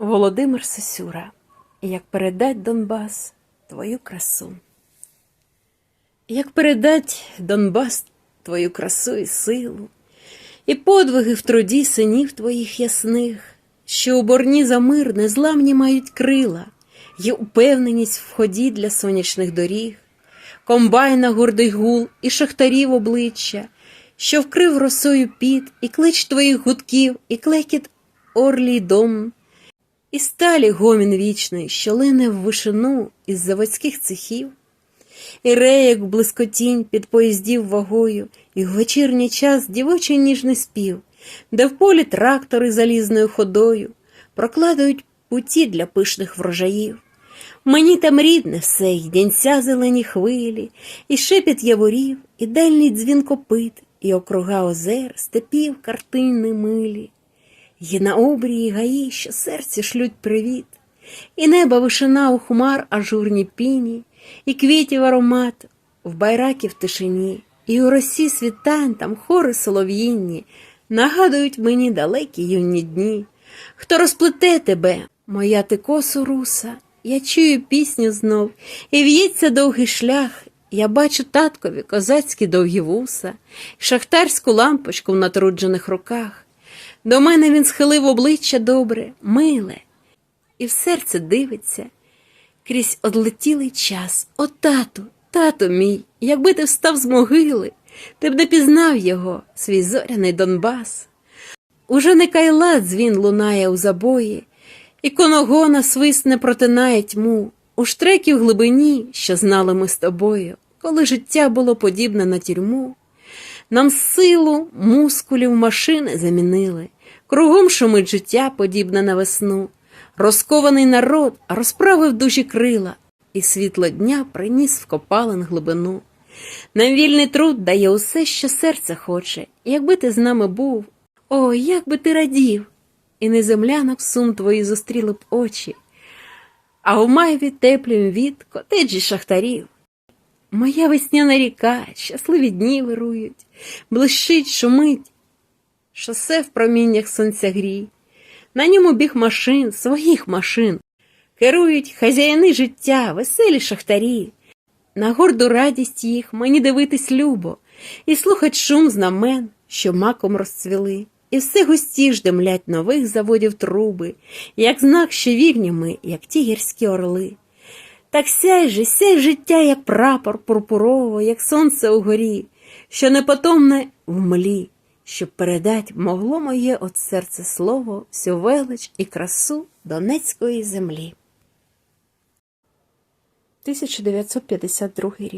Володимир Сосюра, як передать Донбас твою красу. Як передать Донбас твою красу і силу, і подвиги в труді синів твоїх ясних, що у борні за мир незламні мають крила, є упевненість в ході для сонячних доріг, комбайна гордий гул і шахтарів обличчя, що вкрив росою піт, і клич твоїх гудків, і клекіт орлій дом. І сталі гомін вічний, що лине в вишину із заводських цехів, і реєк блискотінь під поїздів вагою, і в вечірній час дівочий ніжний спів, де в полі трактори залізною ходою прокладають путі для пишних врожаїв. Мені там рідне все, й дінця зелені хвилі, і шепіт яворів, і дальній дзвін копит, і округа озер, степів, картини милі. Є на обрії гаї, що серці шлють привіт, і неба вишина у хмар ажурні піні, і квітів аромат в байракі в тишині, і у росі світань там хори солов'їнні нагадують мені далекі юні дні. Хто розплете тебе, моя ти косу руса, я чую пісню знов, і в'ється довгий шлях. Я бачу таткові козацькі довгі вуса, шахтарську лампочку в натруджених руках. До мене він схилив обличчя добре, миле, і в серце дивиться крізь одлетілий час. О, тату, тату мій, якби ти встав з могили, ти б не пізнав його, свій зоряний Донбас. Уже не кайла дзвін лунає у забої, і коногона свисне протинає тьму у штрекі в глибині, що знали ми з тобою, коли життя було подібне на тюрму. Нам силу мускулів машини замінили, кругом шумить життя, подібне на весну. Розкований народ розправив дужі крила, і світло дня приніс в копалин глибину. Нам вільний труд дає усе, що серце хоче, якби ти з нами був, о, як би ти радів, і не землянок сум твої зустріли б очі, а у майві теплім від котеджі шахтарів. Моя весняна ріка, щасливі дні вирують, блищить, шумить, шосе в проміннях сонця грій. На ньому біг машин, своїх машин, керують хазяїни життя, веселі шахтарі. На горду радість їх мені дивитись любо, і слухать шум знамен, що маком розцвіли, і все густіш демлять нових заводів труби, як знак, що вільні ми, як ті гірські орли. Так сяй же, сяй життя, як прапор пурпурово, як сонце угорі, що непотомне в млі, щоб передать могло моє от серце слово всю велич і красу Донецької землі. 1952 рік